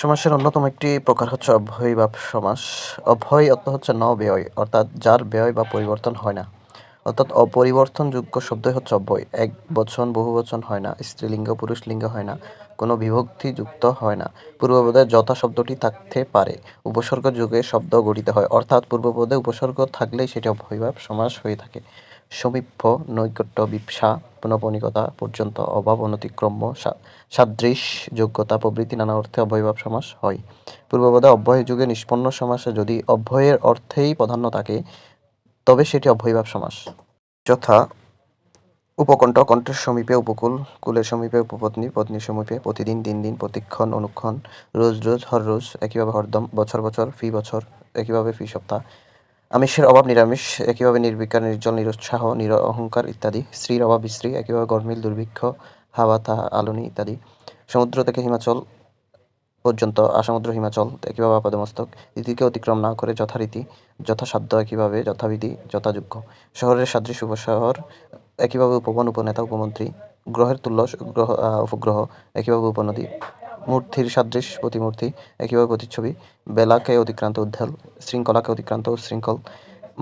সমাসের অন্যতম একটি প্রকার হচ্ছে অব্যয়ভাব সমাস। অভয় অর্থ হচ্ছে ন ব্যয়, অর্থাৎ যার ব্যয় বা পরিবর্তন হয় না। অর্থাৎ অপরিবর্তনযোগ্য শব্দই হচ্ছে অব্যয়। এক বচন, বহু বচন হয় না, স্ত্রীলিঙ্গ, পুরুষ লিঙ্গ হয় না, কোনো বিভক্তি যুক্ত হয় না। পূর্বপদে যথা শব্দটি থাকতে পারে। উপসর্গ যুগে শব্দ গঠিত হয়, অর্থাৎ পূর্বপদে উপসর্গ থাকলেই সেটি অব্যয়ভাব সমাস হয়ে থাকে। সমীপ্য নৈকট্য বিপসা পুনঃপনিকতা পর্যন্ত অভাব অনতিক্রম্য সাদৃশ যোগ্যতা প্রভৃতি নানা অর্থে অব্যয়ভাব সমাস হয়। পূর্বপদে অব্যয় যুগে নিষ্পন্ন সমাসে যদি অব্যয়ের অর্থেই প্রাধান্য থাকে, তবে সেটি অব্যয়ভাব সমাস। যথা উপকণ্ঠ কণ্ঠের সমীপে উপকূল, কুলের সমীপে উপপত্নী, পত্নীর সমীপে প্রতিদিন, দিন দিন, প্রতিক্ষণ, অনুক্ষণ, রোজ রোজ, হর রোজ, একইভাবে হরদম, বছর বছর, ফি, বছর, একইভাবে ফি সপ্তাহ আমিষের অভাব, নিরামিষ, একইভাবে নির্বিকার নির্জল নিরুৎসাহ নির অহংকার ইত্যাদি। স্ত্রীর অভাব, স্ত্রী, একইভাবে গরমিল দুর্ভিক্ষ, হাওয়া, তাহা, আলনি ইত্যাদি। সমুদ্র থেকে হিমাচল পর্যন্ত আসমুদ্র, হিমাচল একইভাবে আপাদমস্তক। রীতিকে অতিক্রম না করে যথারীতি, যথাসাধ্য, একইভাবে যথাবিধি, যথাযোগ্য। শহরের সাদৃশ উপশহর, একইভাবে উপবন, উপনেতা, উপমন্ত্রী। গ্রহের তুল্য, গ্রহ উপগ্রহ, একইভাবে উপনদী। মূর্তির সাদৃশ প্রতিমূর্তি একইভাবে প্রতিচ্ছবি, বেলাকে অতিক্রান্ত উদ্ধাল শৃঙ্খলাকে অতিক্রান্ত উচ্ছৃঙ্খল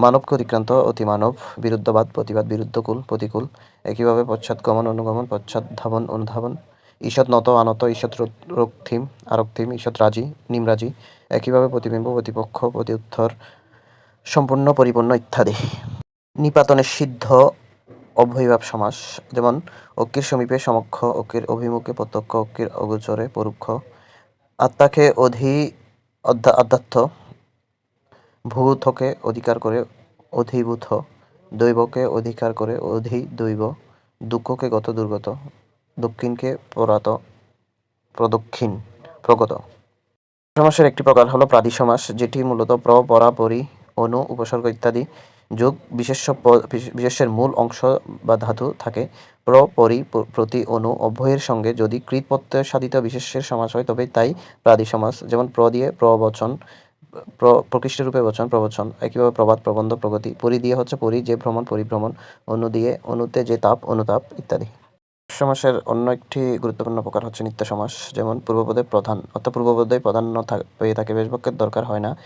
মানবকে অতিক্রান্ত অতিমানব, বিরুদ্ধবাদ, প্রতিবাদ, বিরুদ্ধকুল, প্রতিকূল একইভাবে পশ্চাৎগমন অনুগমন, পশ্চাৎ ধাবন, অনুধাবন, ঈষৎ নত, আনত, ঈষৎ রক্তিম আরক্তিম ঈষৎ রাজি নিমরাজি একইভাবে প্রতিবিম্ব, প্রতিপক্ষ প্রতি উত্তর সম্পূর্ণ, পরিপূর্ণ ইত্যাদি। নিপাতনের সিদ্ধ অভয়ভাব সমাস, যেমন অক্ষির সমীপে সমক্ষ অক্ষির অভিমুখে প্রত্যক্ষ অক্ষির অগোচরে পরোক্ষ, আত্মাকে অধি আধ্যাত্ম, ভূতকে অধিকার করে অধিভূত, দৈবকে অধিকার করে অধি দৈব দুঃখকে গত দুর্গত, দক্ষিণকে পরাত, প্রদক্ষিণ, প্রগত। সমাসের একটি প্রকার হলো প্রাদি সমাস যেটি মূলত প্র, পরা, পরি, অনু, উপসর্গ ইত্যাদি যোগ বিশেষ্য বিশেষ্যের মূল অংশ বা ধাতু থাকে। প্র পরি প্রতি অনু অভয়ের সঙ্গে যদি কৃত সাধিত বিশেষ্যের সমাস হয়, তবে তাই প্রাদি সমাস। যেমন প্র দিয়ে প্রবচন, প্র- প্রকৃষ্ট রূপে বচন, প্রবচন। একইভাবে প্রবাদ, প্রবন্ধ, প্রগতি। পরি দিয়ে হচ্ছে পরি, যে ভ্রমণ, পরিভ্রমণ। অনু দিয়ে অনুতে যে তাপ, অনুতাপ ইত্যাদি। সমাসের অন্য একটি গুরুত্বপূর্ণ প্রকার হচ্ছে নিত্য সমাস যেমন পূর্বপদে প্রধান, অর্থাৎ পূর্বপদে প্রাধান্য থাক- পেয়ে থাকে বেশবাক্যের দরকার হয় না।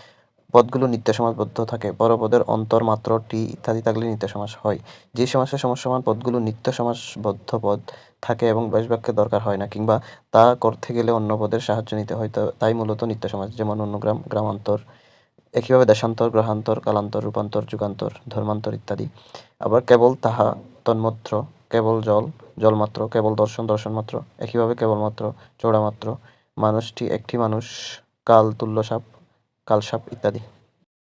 পদগুলো নিত্য সমাসবদ্ধ থাকে পরপদের অন্তর মাত্র টি ইত্যাদি থাকলে নিত্য সমাস হয়। যে সমাসের সমসমান পদগুলো নিত্য সমাসবদ্ধ পদ থাকে এবং বেশবাক্যের দরকার হয় না কিংবা তা করতে গেলে অন্য পদের সাহায্য নিতে হয় তাই মূলত নিত্য সমাস যেমন অন্যগ্রাম গ্রামান্তর, একইভাবে দেশান্তর, গ্রহান্তর, কালান্তর, রূপান্তর, যুগান্তর, ধর্মান্তর ইত্যাদি। আবার কেবল তাহা তন্মত্র, কেবল জল, জলমাত্র, কেবল দর্শন, দর্শনমাত্র, একইভাবে কেবলমাত্র চৌড়ামাত্র মানুষটি একটি মানুষ, কাল, তুল্য সাপ কালসাপ ইত্যাদি।